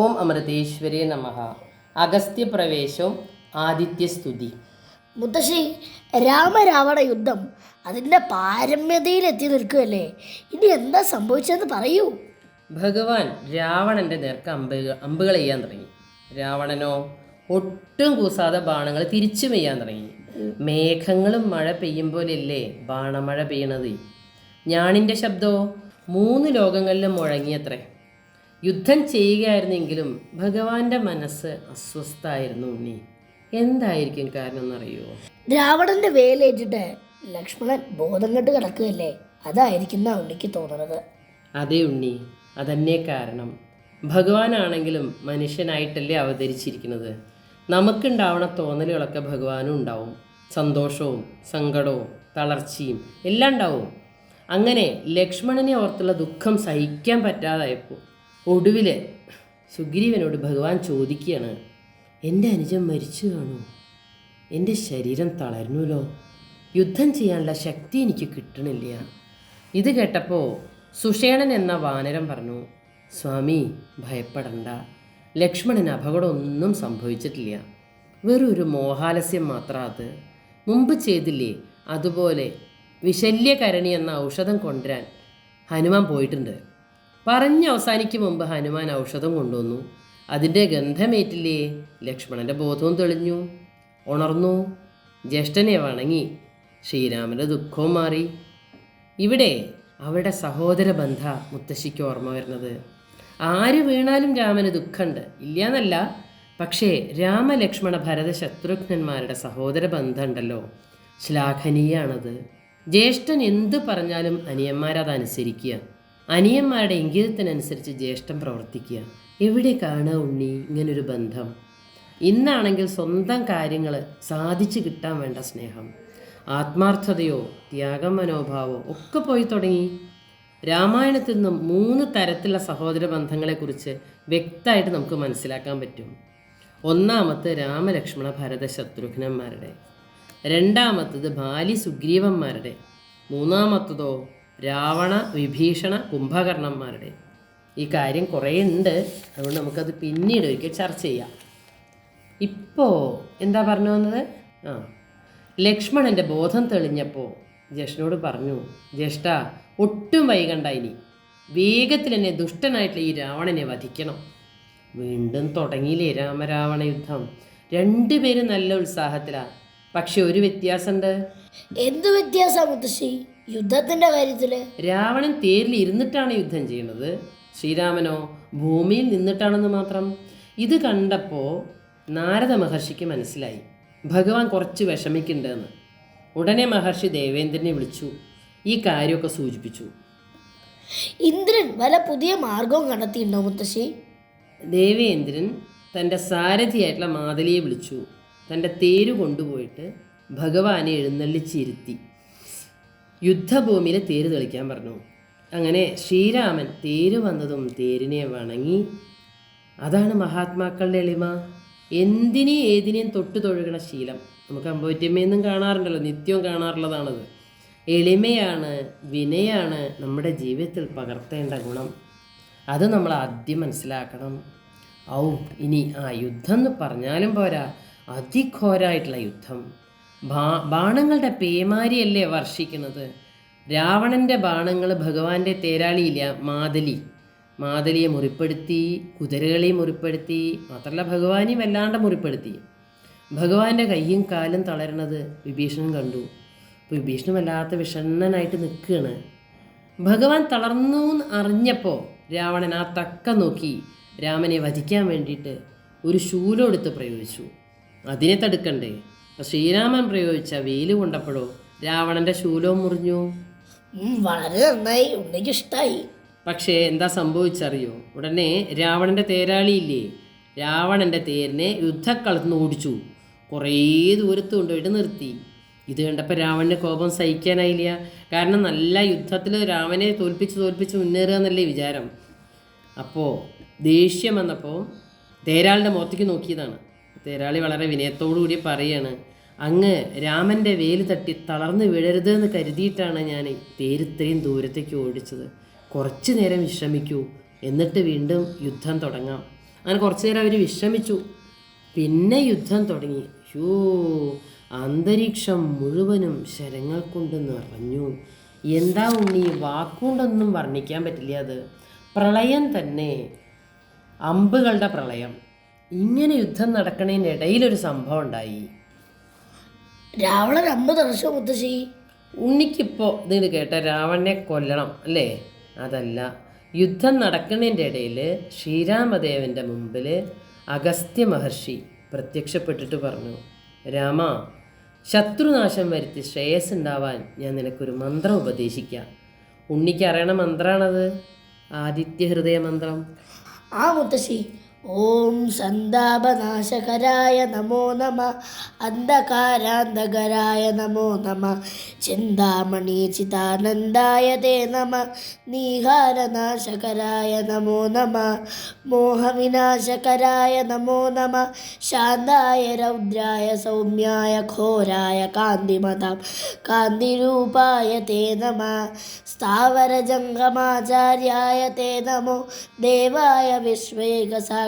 ഓം അമൃതേശ്വരേ നമ. അഗസ്ത്യപ്രവേശം ആദിത്യസ്തുതി മുത്തശ്ശി രാമരാവണ യുദ്ധം അതിന്റെ പാരമ്യതയിൽ എത്തി നിൽക്കുകയല്ലേ? ഇനി എന്താ സംഭവിച്ചതെന്ന് പറയൂ. ഭഗവാൻ രാവണന്റെ നേർക്ക് അമ്പ അമ്പുകൾ ചെയ്യാൻ തുടങ്ങി. രാവണനോ ഒട്ടും കൂസാതെ ബാണങ്ങൾ തിരിച്ചു പെയ്യാൻ തുടങ്ങി. മേഘങ്ങളും മഴ പെയ്യും പോലെയല്ലേ ബാണമഴ പെയ്യണത്? ഞാണിന്റെ ശബ്ദമോ മൂന്ന് ലോകങ്ങളിലും മുഴങ്ങിയത്രേ. യുദ്ധം ചെയ്യുകയായിരുന്നെങ്കിലും ഭഗവാന്റെ മനസ്സ് അസ്വസ്ഥായിരുന്നു ഉണ്ണി. എന്തായിരിക്കും കാരണം എന്നറിയോ? രാവണന്റെ വേലേറ്റിട്ട് ലക്ഷ്മണൻ ബോധം കെട്ട് കിടക്കുകയല്ലേ? അതായിരിക്കും ഉണ്ണിക്ക് തോന്നുന്നത് അതേ ഉണ്ണി അതന്നെ കാരണം. ഭഗവാനാണെങ്കിലും മനുഷ്യനായിട്ടല്ലേ അവതരിച്ചിരിക്കുന്നത്. നമുക്കുണ്ടാവണ തോന്നലുകളൊക്കെ ഭഗവാനും ഉണ്ടാവും. സന്തോഷവും സങ്കടവും തളർച്ചയും എല്ലാം ഉണ്ടാവും. അങ്ങനെ ലക്ഷ്മണനെ ഓർത്തുള്ള ദുഃഖം സഹിക്കാൻ പറ്റാതായപ്പോൾ ഒടുവിൽ സുഗ്രീവനോട് ഭഗവാൻ ചോദിക്കുകയാണ് എന്റെ അനുജൻ മരിച്ചു കാണൂ എന്റെ ശരീരം തളർന്നുല്ലോ യുദ്ധം ചെയ്യാനുള്ള ശക്തി എനിക്ക് കിട്ടണില്ല. ഇത് കേട്ടപ്പോൾ സുഷേണൻ എന്ന വാനരം പറഞ്ഞു സ്വാമി ഭയപ്പെടണ്ട. ലക്ഷ്മണന് അപകടമൊന്നും സംഭവിച്ചിട്ടില്ല. വെറൊരു മോഹാലസ്യം മാത്രം അത്. മുമ്പ് ചെയ്തില്ലേ അതുപോലെ വിശല്യകരണി എന്ന ഔഷധം കൊണ്ടുവരാൻ ഹനുമാൻ പോയിട്ടുണ്ട്. പറഞ്ഞ് അവസാനിക്കും മുമ്പ് ഹനുമാൻ ഔഷധം കൊണ്ടുവന്നു. അതിന്റെ ഗന്ധമേറ്റില്ലേ? ലക്ഷ്മണന്റെ ബോധവും തെളിഞ്ഞു. ഉണർന്നു. ജ്യേഷ്ഠനെ വണങ്ങി. ശ്രീരാമന്റെ ദുഃഖവും മാറി. ഇവിടെ അവരുടെ സഹോദര ബന്ധ മുത്തശ്ശിക്ക് ഓർമ്മ വരുന്നത്. ആര് വീണാലും രാമന് ദുഃഖമുണ്ട് ഇല്ലയെന്നല്ല പക്ഷേ രാമലക്ഷ്മണ ഭരത ശത്രുഘ്നന്മാരുടെ സഹോദര ബന്ധമുണ്ടല്ലോ ശ്ലാഘനീയാണത്. ജ്യേഷ്ഠൻ എന്ത് പറഞ്ഞാലും അനിയന്മാരത് അനുസരിക്കുക അനിയന്മാരുടെ ഇംഗിതത്തിനനുസരിച്ച് ജ്യേഷ്ഠം പ്രവർത്തിക്കുക. എവിടെ കാണുക ഉണ്ണി ഇങ്ങനൊരു ബന്ധം? ഇന്നാണെങ്കിൽ സ്വന്തം കാര്യങ്ങൾ സാധിച്ചു കിട്ടാൻ വേണ്ട സ്നേഹം. ആത്മാർത്ഥതയോ ത്യാഗ മനോഭാവമോ ഒക്കെ പോയി തുടങ്ങി. രാമായണത്തിൽ നിന്നും മൂന്ന് തരത്തിലുള്ള സഹോദര ബന്ധങ്ങളെക്കുറിച്ച് വ്യക്തമായിട്ട് നമുക്ക് മനസ്സിലാക്കാൻ പറ്റും. ഒന്നാമത്തെ രാമലക്ഷ്മണ ഭരത ശത്രുഘ്നന്മാരുടെ. രണ്ടാമത്തത് ബാലി സുഗ്രീവന്മാരുടെ. മൂന്നാമത്തതോ രാവണ വിഭീഷണ കുംഭകർണന്മാരുടെ. ഈ കാര്യം കുറേ ഉണ്ട് അതുകൊണ്ട് നമുക്കത് പിന്നീട് ഒരിക്കൽ ചർച്ച ചെയ്യാം. ഇപ്പോൾ എന്താ പറഞ്ഞു വന്നത്? ആ ലക്ഷ്മണന്റെ ബോധം തെളിഞ്ഞപ്പോൾ ജ്യേഷ്ഠനോട് പറഞ്ഞു ജ്യേഷ്ഠ ഒട്ടും വൈകണ്ട ഇനി. വേഗത്തിൽ എന്നെ ദുഷ്ടനായിട്ടുള്ള ഈ രാവണനെ വധിക്കണം. വീണ്ടും തുടങ്ങിയില്ലേ രാമരാവണ യുദ്ധം? രണ്ടുപേരും നല്ല ഉത്സാഹത്തിലാണ് പക്ഷെ ഒരു വ്യത്യാസമുണ്ട്. എന്ത് മുത്തശ്ശി? യുദ്ധത്തിന്റെ കാര്യത്തിൽ? രാവണൻ തേരിൽ ഇരുന്നിട്ടാണ് യുദ്ധം ചെയ്യുന്നത്. ശ്രീരാമനോ ഭൂമിയിൽ നിന്നിട്ടാണെന്ന് മാത്രം. ഇത് കണ്ടപ്പോൾ നാരദ മഹർഷിക്ക് മനസ്സിലായി. ഭഗവാൻ കുറച്ച് വിഷമിക്കുന്നുണ്ടെന്ന് ഉടനെ മഹർഷി ദേവേന്ദ്രനെ വിളിച്ചു. ഈ കാര്യമൊക്കെ സൂചിപ്പിച്ചു. ഇന്ദ്രൻ വല്ല പുതിയ മാർഗവും കണ്ടെത്തിയിട്ടുണ്ടോ മുത്തശ്ശി? ദേവേന്ദ്രൻ തന്റെ സാരഥിയായിട്ടുള്ള മാതലിയെ വിളിച്ചു. തന്റെ തേര് കൊണ്ടുപോയിട്ട് ഭഗവാനെ എഴുന്നള്ളിച്ചിരുത്തി. യുദ്ധഭൂമിയിൽ തേര് തെളിക്കാൻ പറഞ്ഞു. അങ്ങനെ ശ്രീരാമൻ തേര് വന്നതും തേരിനെ വണങ്ങി. അതാണ് മഹാത്മാക്കളുടെ എളിമ. എന്തിനേയും ഏതിനേയും തൊട്ട് തൊഴുകണ ശീലം. നമുക്ക് അമ്പൂറ്റമ്മയെന്നും കാണാറുണ്ടല്ലോ നിത്യവും കാണാറുള്ളതാണത്. എളിമയാണ് വിനയാണ് നമ്മുടെ ജീവിതത്തിൽ പകർത്തേണ്ട ഗുണം. അത് നമ്മൾ ആദ്യം മനസ്സിലാക്കണം. ഔ ഇനി ആ യുദ്ധം എന്ന് പറഞ്ഞാലും പോരാ. അതിഘോരായിട്ടുള്ള യുദ്ധം. ബാണങ്ങളുടെ പേമാരിയല്ലേ വർഷിക്കുന്നത്? രാവണന്റെ ബാണങ്ങൾ ഭഗവാന്റെ തേരാളിയില്ല മാതലി. മാതലിയെ മുറിപ്പെടുത്തി കുതിരകളെയും മുറിപ്പെടുത്തി മാത്രമല്ല ഭഗവാനെയും വല്ലാണ്ട് മുറിപ്പെടുത്തി. ഭഗവാന്റെ കയ്യും കാലും തളരണത് വിഭീഷണൻ കണ്ടു. അപ്പോൾ വിഭീഷണൻ വല്ലാത്ത വിഷണ്ണനായിട്ട് നിൽക്കുകയാണ്. ഭഗവാൻ തളർന്നു എന്ന് അറിഞ്ഞപ്പോൾ രാവണൻ ആ തക്ക നോക്കി രാമനെ വധിക്കാൻ വേണ്ടിയിട്ട് ഒരു ശൂലം എടുത്ത് പ്രയോഗിച്ചു. അതിനെ തടുക്കണ്ടേ? ശ്രീരാമൻ പ്രയോഗിച്ച വെയിൽ കൊണ്ടപ്പോഴോ രാവണന്റെ ശൂലവും മുറിഞ്ഞു? വളരെ നന്നായി ഉണ്ണിക്ക് ഇഷ്ടായി. പക്ഷേ എന്താ സംഭവിച്ചറിയോ? ഉടനെ രാവണന്റെ തേരാളിയില്ലേ രാവണന്റെ തേരിനെ യുദ്ധക്കളത്ത് നിന്ന് ഓടിച്ചു. കുറേ ദൂരത്ത് കൊണ്ടുപോയിട്ട് നിർത്തി. ഇത് കണ്ടപ്പോൾ രാവണന് കോപം സഹിക്കാനായില്ല. കാരണം നല്ല യുദ്ധത്തിൽ രാമനെ തോൽപ്പിച്ച് തോൽപ്പിച്ച് മുന്നേറുക എന്നല്ലേ വിചാരം. അപ്പോൾ ദേഷ്യം വന്നപ്പോൾ തേരാളിന്റെ മുഖത്തേക്ക് നോക്കിയതാണ്. തേരാളി വളരെ വിനയത്തോടു കൂടി പറയാണ് അങ്ങ് രാമന്റെ വേൽ തട്ടി തളർന്ന് വീഴരുത് എന്ന് കരുതിയിട്ടാണ് ഞാൻ തേരിത്രയും ദൂരത്തേക്ക് ഓടിച്ചത്. കുറച്ച് നേരം വിശ്രമിക്കൂ എന്നിട്ട് വീണ്ടും യുദ്ധം തുടങ്ങാം. അങ്ങനെ കുറച്ചു നേരം അവർ വിശ്രമിച്ചു. പിന്നെ യുദ്ധം തുടങ്ങി. ഷൂ അന്തരീക്ഷം മുഴുവനും ശരങ്ങൾ കൊണ്ട് നിറഞ്ഞു. എന്താ ഉണ്ണി വാക്കുകൊണ്ടൊന്നും വർണിക്കാൻ പറ്റില്ല അത്. പ്രളയം തന്നെ അമ്പുകളുടെ പ്രളയം. ഇങ്ങനെ യുദ്ധം നടക്കണതിനിടയിലൊരു സംഭവം ഉണ്ടായി. രാവണൻ അമ്പത് വർഷം മുത്തശ്ശി. ഉണ്ണിക്കിപ്പോൾ ഇത് കേട്ട രാവണനെ കൊല്ലണം അല്ലേ? അതല്ല യുദ്ധം നടക്കുന്നതിന്റെ ഇടയിൽ ശ്രീരാമദേവന്റെ മുമ്പിൽ അഗസ്ത്യ മഹർഷി പ്രത്യക്ഷപ്പെട്ടിട്ട് പറഞ്ഞു രാമ ശത്രുനാശം വരുത്തി ശ്രേയസ് ഉണ്ടാവാൻ ഞാൻ നിനക്കൊരു മന്ത്രം ഉപദേശിക്കാം. ഉണ്ണിക്ക് അറിയണ മന്ത്രമാണത് ആദിത്യ ഹൃദയ മന്ത്രം? ആ മുത്തശ്ശി ഓം സന്താപനാശകരായ നമോ നമ. അന്ധകാരാന്ധകരായ നമോ നമ. ചിന്താമണി ചിതാനന്ദായ തേ നമ. നീഹാരനാശകരായ നമോ നമ. മോഹവിനാശകരായ നമോ നമ. ശാന്തായ രൗദ്രായ സൗമ്യായ ഘോരായ കാന്തിമതാം. കാന്തിരൂപായ തേ നമ. സ്ഥാവരജംഗമാചാര്യായ തേ നമോ. ദേവായ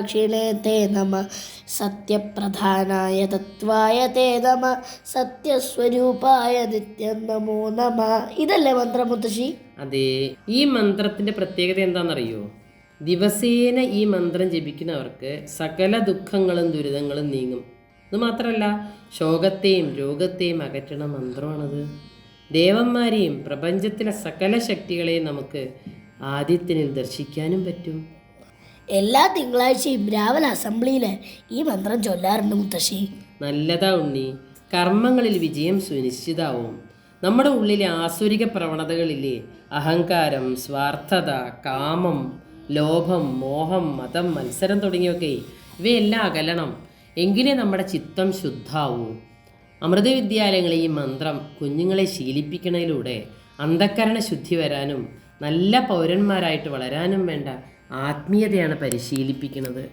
വിശ്വേകസാക്ഷിണേ തേ നമ. സത്യപ്രധാനായ തത്വായ തേ നമ. സത്യസ്വരൂപായ നിത്യം നമോ നമ. ഇതല്ലേ മന്ത്രം മുത്തശ്ശി? അതെ. ഈ മന്ത്രത്തിന്റെ പ്രത്യേകത എന്താണെന്നറിയോ? ദിവസേന ഈ മന്ത്രം ജപിക്കുന്നവർക്ക് സകല ദുഃഖങ്ങളും ദുരിതങ്ങളും നീങ്ങും. ഇത് മാത്രമല്ല ശോകത്തെയും രോഗത്തെയും അകറ്റണ മന്ത്രമാണത്. ദേവന്മാരെയും പ്രപഞ്ചത്തിലെ സകല ശക്തികളെയും നമുക്ക് ആദ്യത്തിനിൽ ദർശിക്കാനും പറ്റും. എല്ലാ തിങ്കളാഴ്ചയും രാവിലെ അസംബ്ലിയിൽ ഈ മന്ത്രം ചൊല്ലാറുണ്ട് മുത്തശ്ശി. നല്ലതാ ഉണ്ണി. കർമ്മങ്ങളിൽ വിജയം സുനിശ്ചിതാവും. നമ്മുടെ ഉള്ളിലെ ആസുരിക പ്രവണതകളില്ലേ? അഹങ്കാരം സ്വാർത്ഥത കാമം ലോഭം മോഹം മതം മത്സരം തുടങ്ങിയൊക്കെ ഇവയെല്ലാം അകലണം. എങ്കിലേ നമ്മുടെ ചിത്തം ശുദ്ധാവൂ. അമൃതവിദ്യാലയങ്ങളിൽ ഈ മന്ത്രം കുഞ്ഞുങ്ങളെ ശീലിപ്പിക്കുന്നതിലൂടെ അന്ധക്കരണ ശുദ്ധി വരാനും നല്ല പൗരന്മാരായിട്ട് വളരാനും വേണ്ട ആത്മീയതയാണ് പരിശീലിപ്പിക്കുന്നത്.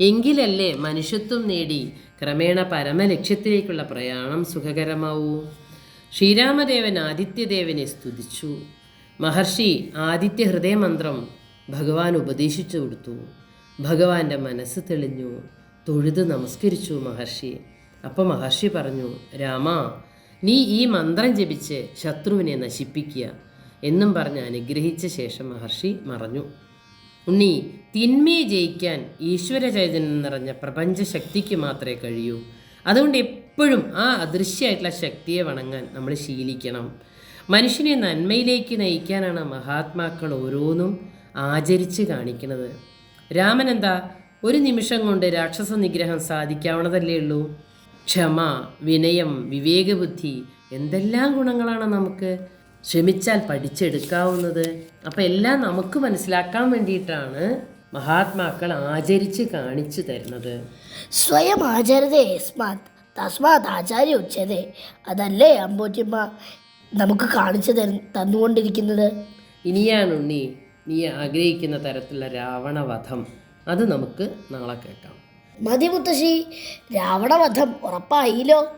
എങ്കിലല്ലേ മനുഷ്യത്വം നേടി ക്രമേണ പരമലക്ഷ്യത്തിലേക്കുള്ള പ്രയാണം സുഖകരമാവൂ. ശ്രീരാമദേവൻ ആദിത്യദേവനെ സ്തുതിച്ചു. മഹർഷി ആദിത്യ ഹൃദയമന്ത്രം ഭഗവാൻ ഉപദേശിച്ചു കൊടുത്തു. ഭഗവാന്റെ മനസ്സ് തെളിഞ്ഞു. തൊഴുത് നമസ്കരിച്ചു മഹർഷി. അപ്പോൾ മഹർഷി പറഞ്ഞു രാമ നീ ഈ മന്ത്രം ജപിച്ച് ശത്രുവിനെ നശിപ്പിക്കുക എന്നും പറഞ്ഞ് അനുഗ്രഹിച്ച ശേഷം മഹർഷി മറഞ്ഞു. ഉണ്ണി തിന്മയെ ജയിക്കാൻ ഈശ്വര ചൈതന്യം നിറഞ്ഞ പ്രപഞ്ച ശക്തിക്ക് മാത്രമേ കഴിയൂ. അതുകൊണ്ട് എപ്പോഴും ആ അദൃശ്യമായിട്ടുള്ള ശക്തിയെ വണങ്ങാൻ നമ്മൾ ശീലിക്കണം. മനുഷ്യനെ നന്മയിലേക്ക് നയിക്കാനാണ് മഹാത്മാക്കൾ ഓരോന്നും ആചരിച്ച് കാണിക്കുന്നത്. രാമൻ എന്താ ഒരു നിമിഷം കൊണ്ട് രാക്ഷസ നിഗ്രഹം സാധിക്കാവുന്നതല്ലേ ഉള്ളൂ? ക്ഷമ വിനയം വിവേകബുദ്ധി എന്തെല്ലാം ഗുണങ്ങളാണ് നമുക്ക്? ശ്രമിച്ചാൽ പഠിച്ചെടുക്കാവുന്നത്. അപ്പം എല്ലാം നമുക്ക് മനസ്സിലാക്കാൻ വേണ്ടിയിട്ടാണ് മഹാത്മാക്കൾ ആചരിച്ച് കാണിച്ചു തരുന്നത്. സ്വയം ആചരതേ തസ്മാത് ആചാര്യ ഉച്ചതേ. അതല്ലേ അമ്പോറ്റിമ്മ നമുക്ക് കാണിച്ചു തരു തന്നുകൊണ്ടിരിക്കുന്നത്? ഇനിയാണ് ഉണ്ണി നീ ആഗ്രഹിക്കുന്ന തരത്തിലുള്ള രാവണവധം. അത് നമുക്ക് നാളെ കേൾക്കാം. മതി മുത്തശ്ശി. രാവണവധം ഉറപ്പായില്ലോ?